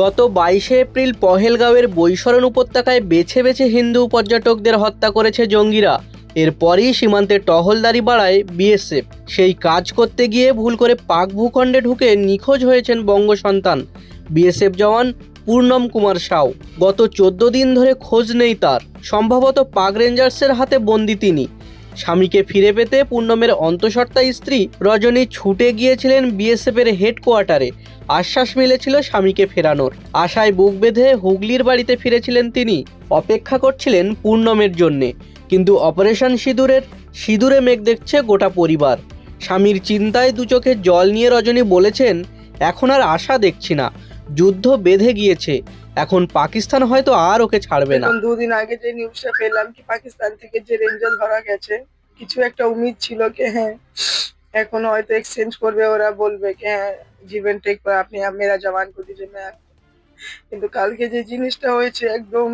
গত বাইশে এপ্রিল পহেলগাঁওয়ের বৈশরণ উপত্যকায় বেছে বেছে হিন্দু পর্যটকদের হত্যা করেছে জঙ্গিরা। এরপরই সীমান্তে টহলদারি বাড়ায় বিএসএফ। সেই কাজ করতে গিয়ে ভুল করে পাক ভূখণ্ডে ঢুকে নিখোঁজ হয়েছেন বঙ্গ সন্তান। বিএসএফ জওয়ান পূর্ণম কুমার সাউ। গত চোদ্দ দিন ধরে খোঁজ নেই তার। সম্ভবত পাক রেঞ্জার্সের হাতে বন্দি তিনি। স্বামীকে ফিরে পেতে পূর্ণমের অন্তঃসত্ত্বা স্ত্রী রজনী ছুটে গিয়েছিলেন বিএসএফের হেডকোয়ার্টারে। আশ্বাস মিলেছিল স্বামীকে ফেরানোর। আশায় বুক বেঁধে হুগলির বাড়িতে ফিরেছিলেন তিনি। অপেক্ষা করছিলেন পূর্ণমের জন্যে। কিন্তু অপারেশন সিঁদুরের, সিঁদুরে মেঘ দেখছে গোটা পরিবার। স্বামীর চিন্তায় দু চোখে জল নিয়ে রজনী বলেছেন, এখন আর আশা দেখছি না। যুদ্ধ বেঁধে গিয়েছে। এখন পাকিস্তান হয়তো আর ওকে ছাড়বে না। দুদিন আগে যে নিউজটা পেলাম কি পাকিস্তান থেকে যে রেঞ্জার ধরা গেছে, কিছু একটা উমিদ ছিল কি হ্যাঁ এখন হয়তো এক্সচেঞ্জ করবে, ওরা বলবে কি হ্যাঁ জীবন টেক করে আপনি মেরা জওয়ান কো দিজে ম্যাপ কিন্তু কালকে যে জিনিসটা হয়েছে একদম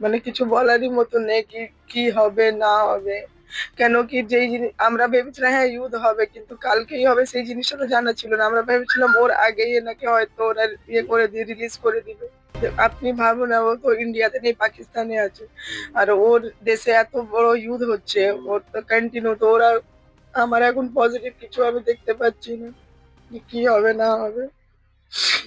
মানে কিছু বলারই মতো নেই কি কি হবে, না হবে। কেন কি যেই জিনিস আমরা ভেবেছিলাম হ্যাঁ ইউথ হবে কিন্তু কালকেই হবে সেই জিনিসটা তো জানা ছিল না। আমরা ভেবেছিলাম ওর আগেই নাকি হয়তো ওরা ইয়ে করে দিয়ে রিলিজ করে দিবে। আপনি ভাবুন ও তো ইন্ডিয়াতে নেই পাকিস্তানে আছে। আর ওর দেশে এত বড় ইউথ হচ্ছে ওর তো কন্টিনিউ তো ওরা আমার এখন পজিটিভ কিছু আমি দেখতে পাচ্ছি না। কি হবে না হবে।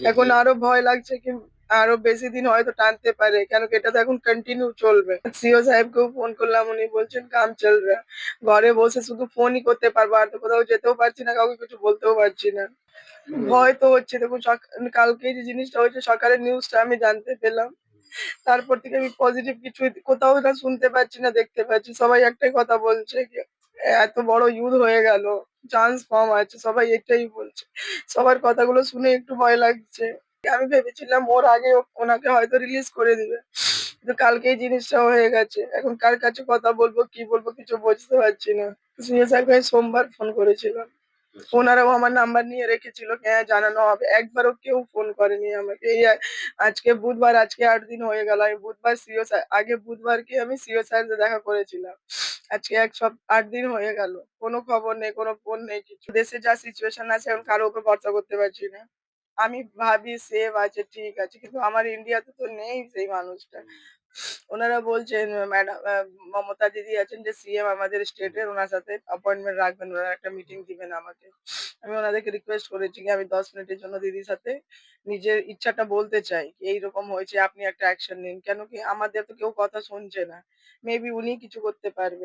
এখন আরও ভয় লাগছে কি আরও বেশি দিন হয়তো টানতে পারে কেন কি এটা তো এখন কন্টিনিউ চলবে। সিও সাহেবকেও ফোন করলাম উনি বলছেন কাম চল রা। ঘরে বসে শুধু ফোনই করতে পারব আর তো কোথাও যেতেও পারছি না কাউকে কিছু বলতেও পারছি না। ভয় তো হচ্ছে দেখুন কালকে যে জিনিসটা হয়েছে সকালের নিউজটা আমি জানতে পেলাম। তারপর থেকে আমি পজিটিভ কিছু কোথাও না শুনতে পাচ্ছি না দেখতে পাচ্ছি। সবাই একটাই কথা বলছে এত বড় ইউথ হয়ে গেল চান্স কম আছে সবাই এটাই বলছে। সবার কথাগুলো শুনে একটু ভয় লাগছে। আমি ভেবেছিলাম ওর আগে ওনাকে হয়তো রিলিজ করে দিবে। কিন্তু কালকে এই জিনিসটা হয়ে গেছে। এখন কার কাছে কথা বলব, কি বলব কিছু বুঝতে পারছি না। সাহেবকে আমি সোমবার ফোন করেছিলাম। ওনারাও আমার নাম্বার নিয়ে রেখেছিল হ্যাঁ জানানো হবে। একবারও কেউ ফোন করেনি আমাকে। এই আজকে বুধবার, আজকে আট দিন হয়ে গেল। আমি বুধবার সিও স্যার আগে বুধবার কি আমি সিও স্যার দেখা করেছিলাম। আজকে এক সপ আট দিন হয়ে গেল। কোনো খবর নেই, কোনো ফোন নেই কিছু। দেশে যা সিচুয়েশন আছে, এখন কারও উপর ভরসা করতে পারছি না। আমি ভাবি সেভ আছে ঠিক আছে কিন্তু আমার ইন্ডিয়াতে তো নেই সেই মানুষটা। ওনারা বলছেন ম্যাডাম মমতা দিদি আছেন যে সিএম আমাদের স্টেটের ওনার সাথে অ্যাপয়েন্টমেন্ট রাখবেন ওনারা একটা মিটিং দিবেন আমাকে। আমি ওনাদেরকে রিকোয়েস্ট করেছি কি আমি দশ মিনিটের জন্য দিদির সাথে নিজের ইচ্ছাটা বলতে চাই এইরকম হয়েছে আপনি একটা অ্যাকশন নিন। কেন কি আমাদের তো কেউ কথা শুনছে না। মেবি উনি কিছু করতে পারবে।